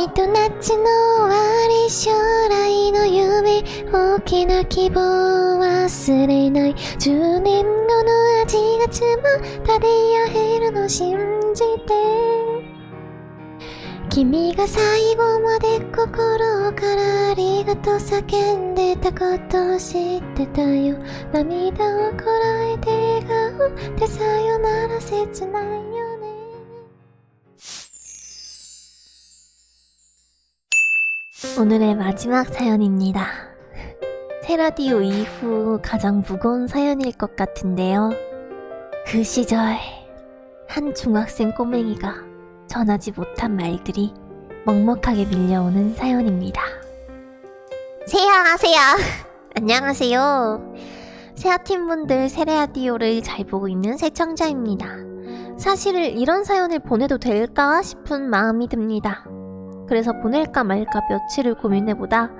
きっと夏の終わり将来の夢大きな希望忘れない。10年後の味が詰まった出会えるの信じて。君が最後まで心からありがとう叫んでたことを知ってたよ。涙をこらえて笑顔でさよなら切ない。 오늘의 마지막 사연입니다. 테라디오 이후 가장 무거운 사연일 것 같은데요. 그 시절 한 중학생 꼬맹이가 전하지 못한 말들이 먹먹하게 밀려오는 사연입니다. 세야, 세야. 안녕하세요. 세아팀 분들 세레아디오를 잘 보고 있는 세청자입니다. 사실 이런 사연을 보내도 될까 싶은 마음이 듭니다. 그래서 보낼까 말까 며칠을 고민해보다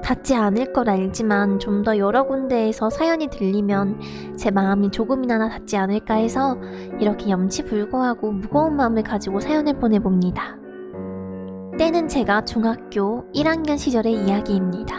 닿지 않을 걸 알지만 좀 더 여러 군데에서 사연이 들리면 제 마음이 조금이나마 닿지 않을까 해서 이렇게 염치불고하고 무거운 마음을 가지고 사연을 보내봅니다. 때는 제가 중학교 1학년 시절의 이야기입니다.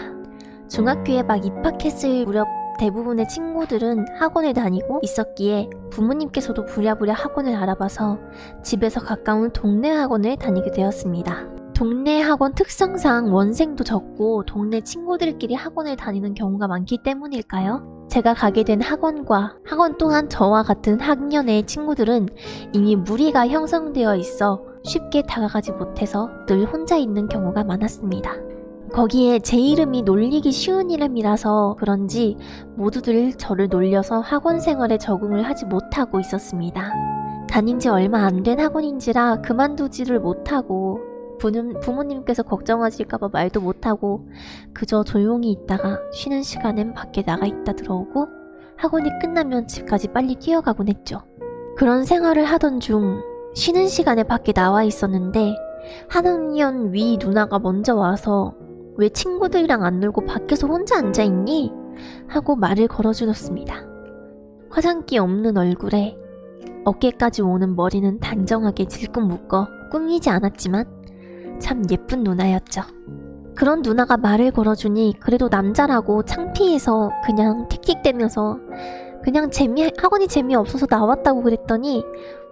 중학교에 막 입학했을 무렵 대부분의 친구들은 학원을 다니고 있었기에 부모님께서도 부랴부랴 학원을 알아봐서 집에서 가까운 동네 학원을 다니게 되었습니다. 동네 학원 특성상 원생도 적고 동네 친구들끼리 학원을 다니는 경우가 많기 때문일까요? 제가 가게 된 학원과 학원 또한 저와 같은 학년의 친구들은 이미 무리가 형성되어 있어 쉽게 다가가지 못해서 늘 혼자 있는 경우가 많았습니다. 거기에 제 이름이 놀리기 쉬운 이름이라서 그런지 모두들 저를 놀려서 학원 생활에 적응을 하지 못하고 있었습니다. 다닌 지 얼마 안 된 학원인지라 그만두지를 못하고 부모, 부모님께서 걱정하실까봐 말도 못하고 그저 조용히 있다가 쉬는 시간엔 밖에 나가 있다 들어오고 학원이 끝나면 집까지 빨리 뛰어가곤 했죠. 그런 생활을 하던 중 쉬는 시간에 밖에 나와 있었는데 한 학년 위 누나가 먼저 와서 왜 친구들이랑 안 놀고 밖에서 혼자 앉아 있니? 하고 말을 걸어주었습니다. 화장기 없는 얼굴에 어깨까지 오는 머리는 단정하게 질끈 묶어 꾸미지 않았지만 참 예쁜 누나였죠. 그런 누나가 말을 걸어주니 그래도 남자라고 창피해서 그냥 틱틱대면서 그냥 재미 학원이 재미없어서 나왔다고 그랬더니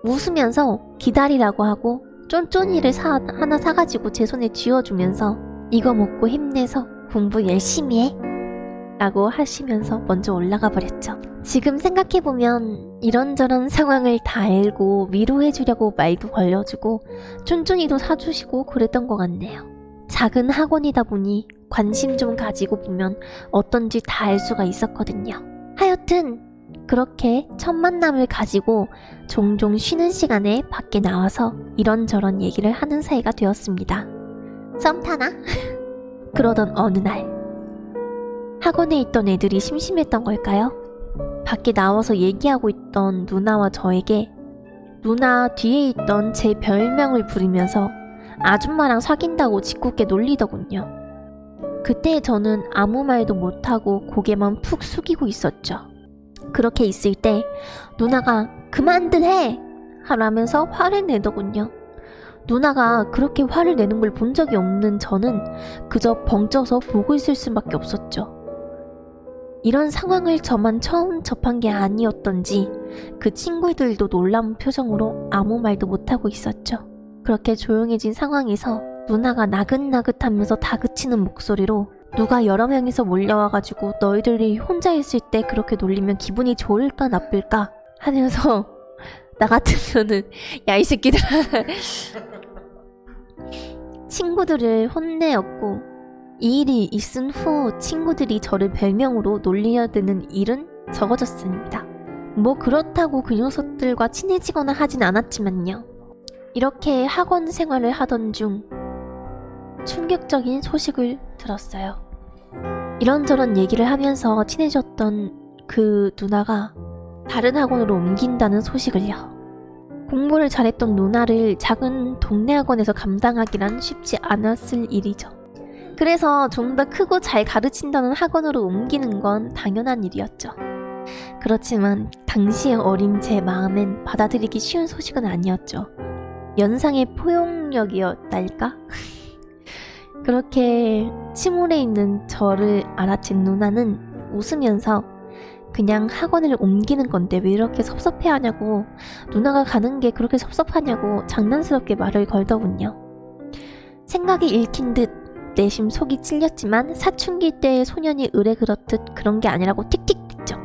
웃으면서 기다리라고 하고 쫀쫀이를 사, 하나 사가지고 제 손에 쥐어주면서 이거 먹고 힘내서 공부 열심히 해 라고 하시면서 먼저 올라가 버렸죠. 지금 생각해보면 이런저런 상황을 다 알고 위로해주려고 말도 걸려주고 쫀쫀이도 사주시고 그랬던 것 같네요. 작은 학원이다 보니 관심 좀 가지고 보면 어떤지 다 알 수가 있었거든요. 하여튼 그렇게 첫 만남을 가지고 종종 쉬는 시간에 밖에 나와서 이런저런 얘기를 하는 사이가 되었습니다. 썸 타나? 그러던 어느 날 학원에 있던 애들이 심심했던 걸까요? 밖에 나와서 얘기하고 있던 누나와 저에게 누나 뒤에 있던 제 별명을 부르면서 아줌마랑 사귄다고 짓궂게 놀리더군요. 그때 저는 아무 말도 못하고 고개만 푹 숙이고 있었죠. 그렇게 있을 때 누나가 그만들 해! 하라면서 화를 내더군요. 누나가 그렇게 화를 내는 걸 본 적이 없는 저는 그저 벙쪄서 보고 있을 수밖에 없었죠. 이런 상황을 저만 처음 접한 게 아니었던지 그 친구들도 놀라운 표정으로 아무 말도 못하고 있었죠. 그렇게 조용해진 상황에서 누나가 나긋나긋하면서 다그치는 목소리로 누가 여러 명이서 몰려와가지고 너희들이 혼자 있을 때 그렇게 놀리면 기분이 좋을까 나쁠까 하면서 나 같으면은 야 이 새끼들아 친구들을 혼내었고 이 일이 있은 후 친구들이 저를 별명으로 놀리려드는 일은 적어졌습니다. 뭐 그렇다고 그 녀석들과 친해지거나 하진 않았지만요. 이렇게 학원 생활을 하던 중 충격적인 소식을 들었어요. 이런저런 얘기를 하면서 친해졌던 그 누나가 다른 학원으로 옮긴다는 소식을요. 공부를 잘했던 누나를 작은 동네 학원에서 감당하기란 쉽지 않았을 일이죠. 그래서 좀 더 크고 잘 가르친다는 학원으로 옮기는 건 당연한 일이었죠. 그렇지만 당시의 어린 제 마음엔 받아들이기 쉬운 소식은 아니었죠. 연상의 포용력이었달까? 그렇게 침울해 있는 저를 알아챈 누나는 웃으면서 그냥 학원을 옮기는 건데 왜 이렇게 섭섭해 하냐고 누나가 가는 게 그렇게 섭섭하냐고 장난스럽게 말을 걸더군요. 생각이 읽힌 듯 내심 속이 찔렸지만 사춘기 때의 소년이 의뢰 그렇듯 그런 게 아니라고 틱틱댔죠.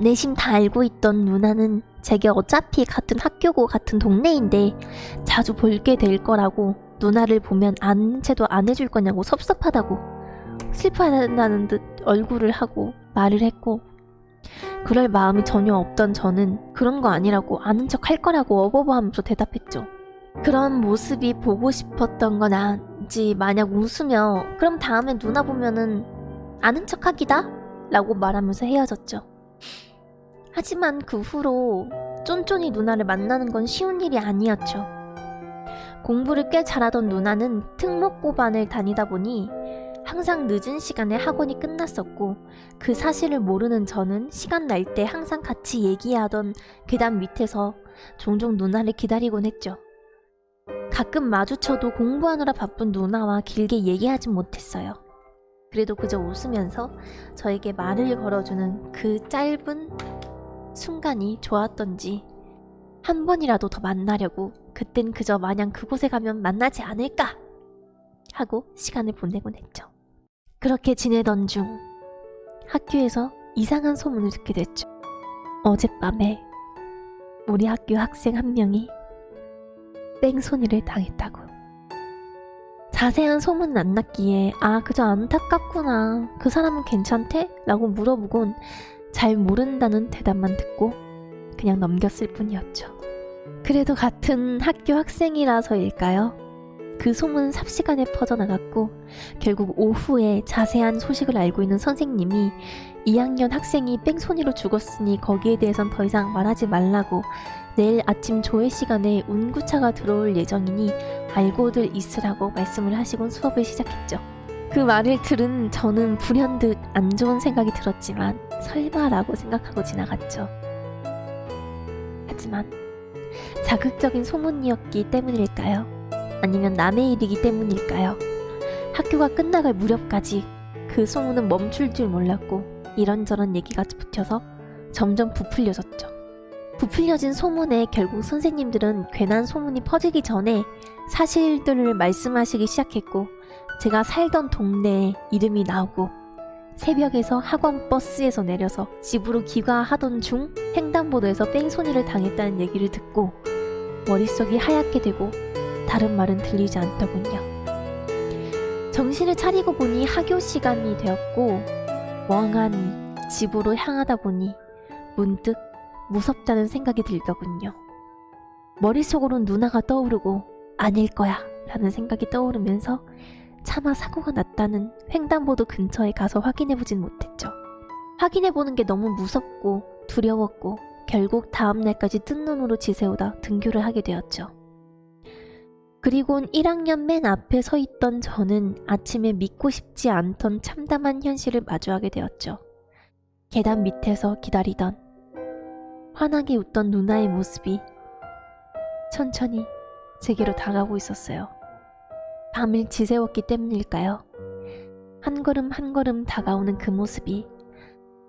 내심 다 알고 있던 누나는 제게 어차피 같은 학교고 같은 동네인데 자주 볼게 될 거라고 누나를 보면 아는 채도 안 해줄 거냐고 섭섭하다고 슬퍼한다는 듯 얼굴을 하고 말을 했고 그럴 마음이 전혀 없던 저는 그런 거 아니라고 아는 척 할 거라고 어버버하면서 대답했죠. 그런 모습이 보고 싶었던 건 아지 만약 웃으며 그럼 다음에 누나 보면은 아는 척 하기다? 라고 말하면서 헤어졌죠. 하지만 그 후로 쫀쫀이 누나를 만나는 건 쉬운 일이 아니었죠. 공부를 꽤 잘하던 누나는 특목고반을 다니다 보니 항상 늦은 시간에 학원이 끝났었고 그 사실을 모르는 저는 시간 날 때 항상 같이 얘기하던 계단 밑에서 종종 누나를 기다리곤 했죠. 가끔 마주쳐도 공부하느라 바쁜 누나와 길게 얘기하진 못했어요. 그래도 그저 웃으면서 저에게 말을 걸어주는 그 짧은 순간이 좋았던지 한 번이라도 더 만나려고 그땐 그저 마냥 그곳에 가면 만나지 않을까 하고 시간을 보내곤 했죠. 그렇게 지내던 중 학교에서 이상한 소문을 듣게 됐죠. 어젯밤에 우리 학교 학생 한 명이 뺑소니를 당했다고. 자세한 소문은 안 났기에 아 그저 안타깝구나 그 사람은 괜찮대? 라고 물어보곤 잘 모른다는 대답만 듣고 그냥 넘겼을 뿐이었죠. 그래도 같은 학교 학생이라서일까요? 그 소문은 삽시간에 퍼져나갔고 결국 오후에 자세한 소식을 알고 있는 선생님이 2학년 학생이 뺑소니로 죽었으니 거기에 대해선 더 이상 말하지 말라고 내일 아침 조회 시간에 운구차가 들어올 예정이니 알고들 있으라고 말씀을 하시곤 수업을 시작했죠. 그 말을 들은 저는 불현듯 안 좋은 생각이 들었지만 설마라고 생각하고 지나갔죠. 하지만 자극적인 소문이었기 때문일까요? 아니면 남의 일이기 때문일까요? 학교가 끝나갈 무렵까지 그 소문은 멈출 줄 몰랐고 이런저런 얘기가 붙여서 점점 부풀려졌죠. 부풀려진 소문에 결국 선생님들은 괜한 소문이 퍼지기 전에 사실들을 말씀하시기 시작했고 제가 살던 동네에 이름이 나오고 새벽에서 학원 버스에서 내려서 집으로 귀가하던 중 횡단보도에서 뺑소니를 당했다는 얘기를 듣고 머릿속이 하얗게 되고 다른 말은 들리지 않더군요. 정신을 차리고 보니 학교 시간이 되었고 멍하니 집으로 향하다 보니 문득 무섭다는 생각이 들더군요. 머릿속으론 누나가 떠오르고 아닐 거야 라는 생각이 떠오르면서 차마 사고가 났다는 횡단보도 근처에 가서 확인해보진 못했죠. 확인해보는 게 너무 무섭고 두려웠고 결국 다음날까지 뜬 눈으로 지새우다 등교를 하게 되었죠. 그리곤 1학년 맨 앞에 서 있던 저는 아침에 믿고 싶지 않던 참담한 현실을 마주하게 되었죠. 계단 밑에서 기다리던 환하게 웃던 누나의 모습이 천천히 제게로 다가오고 있었어요. 밤을 지새웠기 때문일까요? 한 걸음 한 걸음 다가오는 그 모습이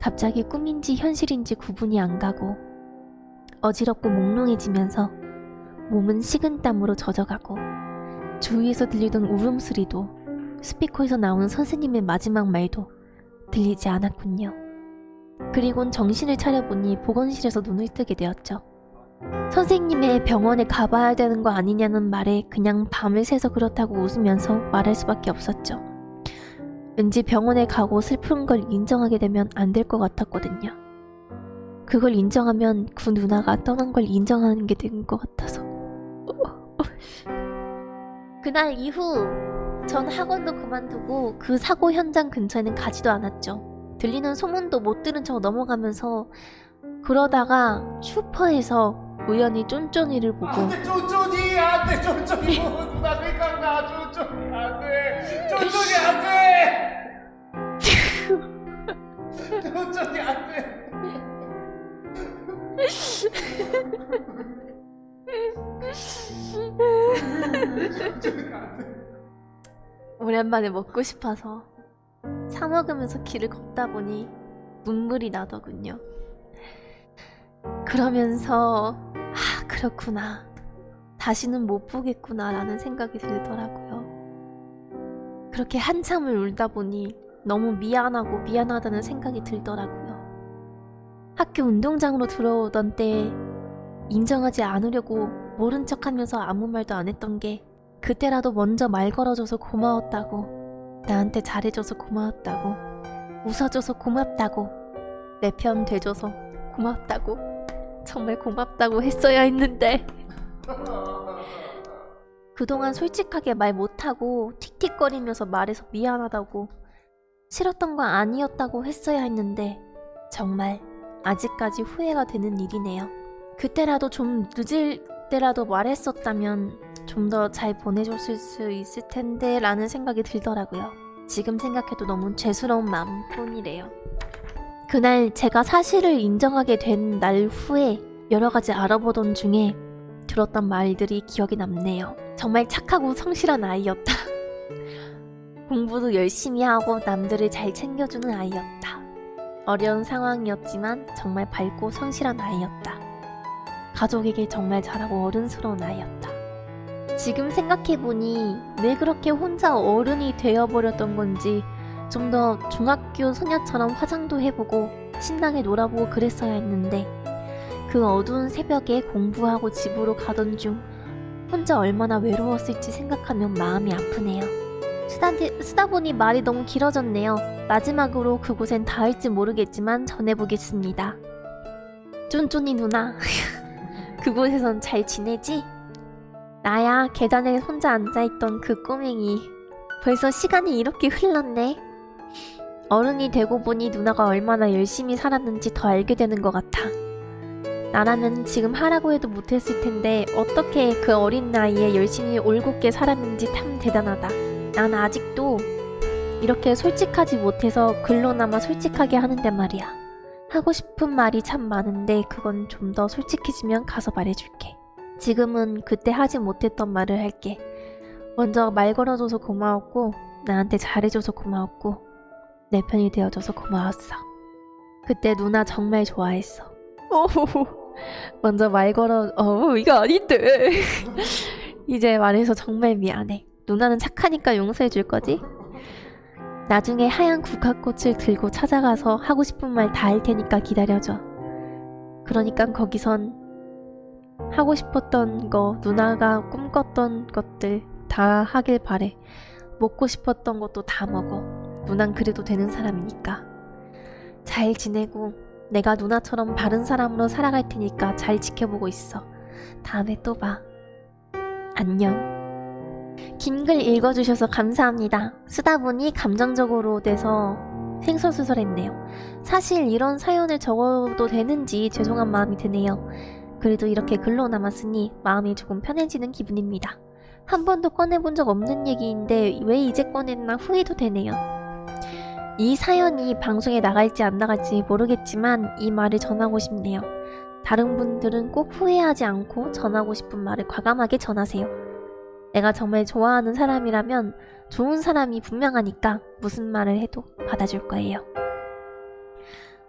갑자기 꿈인지 현실인지 구분이 안 가고 어지럽고 몽롱해지면서 몸은 식은 땀으로 젖어가고 주위에서 들리던 울음소리도 스피커에서 나오는 선생님의 마지막 말도 들리지 않았군요. 그리곤 정신을 차려보니 보건실에서 눈을 뜨게 되었죠. 선생님의 병원에 가봐야 되는 거 아니냐는 말에 그냥 밤을 새서 그렇다고 웃으면서 말할 수밖에 없었죠. 왠지 병원에 가고 슬픈 걸 인정하게 되면 안 될 것 같았거든요. 그걸 인정하면 그 누나가 떠난 걸 인정하는 게 된 것 같아서. 그날 이후 전 학원도 그만두고 그 사고 현장 근처에는 가지도 않았죠. 들리는 소문도 못 들은 척 넘어가면서 그러다가 슈퍼에서 우연히 쫀쫀이를 보고 안돼 쫀쫀이 안돼 쫀쫀이 보고 누나 생각나? 쫀쫀이 안돼 쫀쫀이 안돼 쫀쫀이 안돼 오랜만에 먹고 싶어서 사 먹으면서 길을 걷다 보니 눈물이 나더군요. 그러면서 아 그렇구나 다시는 못 보겠구나라는 생각이 들더라고요. 그렇게 한참을 울다 보니 너무 미안하고 미안하다는 생각이 들더라고요. 학교 운동장으로 들어오던 때 인정하지 않으려고 모른 척 하면서 아무 말도 안 했던 게 그때라도 먼저 말 걸어줘서 고마웠다고 나한테 잘해줘서 고마웠다고 웃어줘서 고맙다고 내 편 돼줘서 고맙다고 정말 고맙다고 했어야 했는데 그동안 솔직하게 말 못하고 틱틱거리면서 말해서 미안하다고 싫었던 거 아니었다고 했어야 했는데 정말 아직까지 후회가 되는 일이네요. 그때라도 좀 늦을 때라도 말했었다면 좀 더 잘 보내줬을 수 있을 텐데 라는 생각이 들더라고요. 지금 생각해도 너무 죄스러운 마음뿐이래요. 그날 제가 사실을 인정하게 된 날 후에 여러 가지 알아보던 중에 들었던 말들이 기억에 남네요. 정말 착하고 성실한 아이였다. 공부도 열심히 하고 남들을 잘 챙겨주는 아이였다. 어려운 상황이었지만 정말 밝고 성실한 아이였다. 가족에게 정말 잘하고 어른스러운 아이였다. 지금 생각해보니 왜 그렇게 혼자 어른이 되어버렸던 건지 좀 더 중학교 소녀처럼 화장도 해보고 신나게 놀아보고 그랬어야 했는데 그 어두운 새벽에 공부하고 집으로 가던 중 혼자 얼마나 외로웠을지 생각하면 마음이 아프네요. 쓰다, 쓰다 보니 말이 너무 길어졌네요. 마지막으로 그곳엔 닿을지 모르겠지만 전해보겠습니다. 쫀쫀이 누나, 그곳에선 잘 지내지? 나야 계단에 혼자 앉아있던 그 꼬맹이. 벌써 시간이 이렇게 흘렀네. 어른이 되고 보니 누나가 얼마나 열심히 살았는지 더 알게 되는 것 같아. 나라면 지금 하라고 해도 못했을 텐데 어떻게 그 어린 나이에 열심히 올곧게 살았는지 참 대단하다. 난 아직도 이렇게 솔직하지 못해서 글로나마 솔직하게 하는데 말이야. 하고 싶은 말이 참 많은데 그건 좀 더 솔직해지면 가서 말해줄게. 지금은 그때 하지 못했던 말을 할게. 먼저 말 걸어줘서 고마웠고, 나한테 잘해줘서 고마웠고, 내 편이 되어줘서 고마웠어. 그때 누나 정말 좋아했어. 오호호. 먼저 말 걸어, 어, 이거 아닌데. 이제 말해서 정말 미안해. 누나는 착하니까 용서해줄 거지? 나중에 하얀 국화꽃을 들고 찾아가서 하고 싶은 말 다 할 테니까 기다려줘. 그러니까 거기선 하고 싶었던 거, 누나가 꿈꿨던 것들 다 하길 바래. 먹고 싶었던 것도 다 먹어. 누난 그래도 되는 사람이니까. 잘 지내고 내가 누나처럼 바른 사람으로 살아갈 테니까 잘 지켜보고 있어. 다음에 또 봐. 안녕. 긴 글 읽어주셔서 감사합니다. 쓰다 보니 감정적으로 돼서 횡설수설했네요. 사실 이런 사연을 적어도 되는지 죄송한 마음이 드네요. 그래도 이렇게 글로 남았으니 마음이 조금 편해지는 기분입니다. 한 번도 꺼내본 적 없는 얘기인데 왜 이제 꺼냈나 후회도 되네요. 이 사연이 방송에 나갈지 안 나갈지 모르겠지만 이 말을 전하고 싶네요. 다른 분들은 꼭 후회하지 않고 전하고 싶은 말을 과감하게 전하세요. 내가 정말 좋아하는 사람이라면 좋은 사람이 분명하니까 무슨 말을 해도 받아줄 거예요.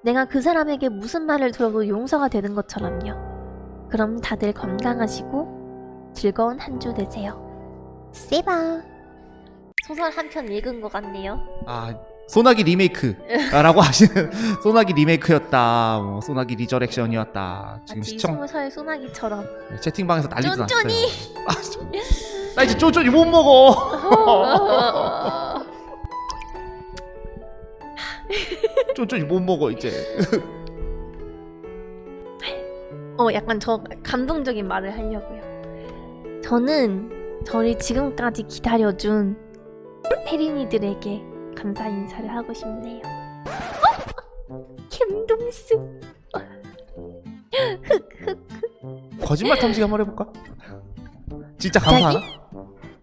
내가 그 사람에게 무슨 말을 들어도 용서가 되는 것처럼요. 그럼 다들 건강하시고 즐거운 한 주 되세요. 세바. 소설 한 편 읽은 것 같네요. 아 소나기 리메이크라고 하시는 소나기 리메이크였다 뭐 소나기 리저렉션이었다 지금 마치 시청 스무 살 소나기처럼. 채팅방에서 난리도 났어요 쫀쫀이! 아, 저- 나 이제 쫀쫀이 못 먹어 쫀쫀이 못 먹어 이제 어, 약간 저 감동적인 말을 하려고요. 저는 저를 지금까지 기다려준 페리니들에게 감사 인사를 하고 싶네요. 어? 김동수. 흑흑 거짓말 탐지기 한번 해볼까? 진짜 감사하나?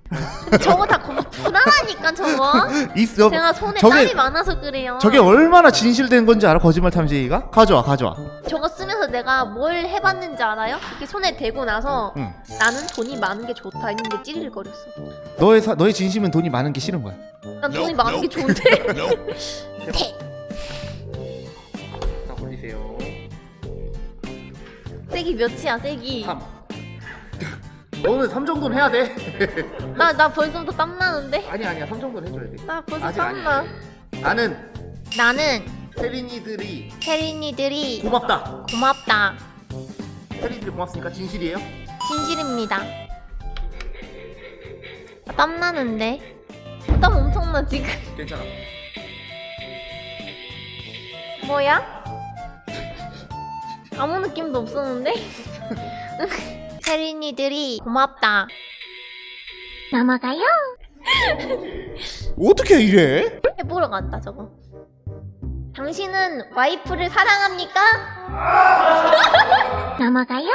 저거 다 거- 불안하니까 저거. 있어. 제가 손에 저게- 땀이 많아서 그래요. 저게 얼마나 진실된 건지 알아? 거짓말 탐지기가? 가져와, 가져와. 저거 쓰면서 내가 뭘 해봤는지 알아요? 이렇게 손에 대고 나서 응. 나는 돈이 많은 게 좋다 했는데 찌릿거렸어. 너의 사, 너의 진심은 돈이 많은 게 싫은 거야. 난 돈이 많은 게 좋은데. 대. 자, 올리세요. 세기 몇이야 세기? 3. 너는 3 정도는 해야 돼. 나 나 벌써부터 땀 나는데? 아니 아니야. 3 정도는 해줘야 돼. 나 벌써 아직 땀 나. 나는 나는 혜린이들이 혜린이들이 고맙다. 고맙다. 혜린이들이 고맙으니까 진실이에요? 진실입니다. 아, 땀 나는데? 땀 엄청나 지금. 괜찮아. 뭐야? 아무 느낌도 없었는데? 혜린이들이 고맙다. 넘어가요? 어떻게 이래? 해보러 갔다 저거. 당신은 와이프를 사랑합니까? 넘어가요?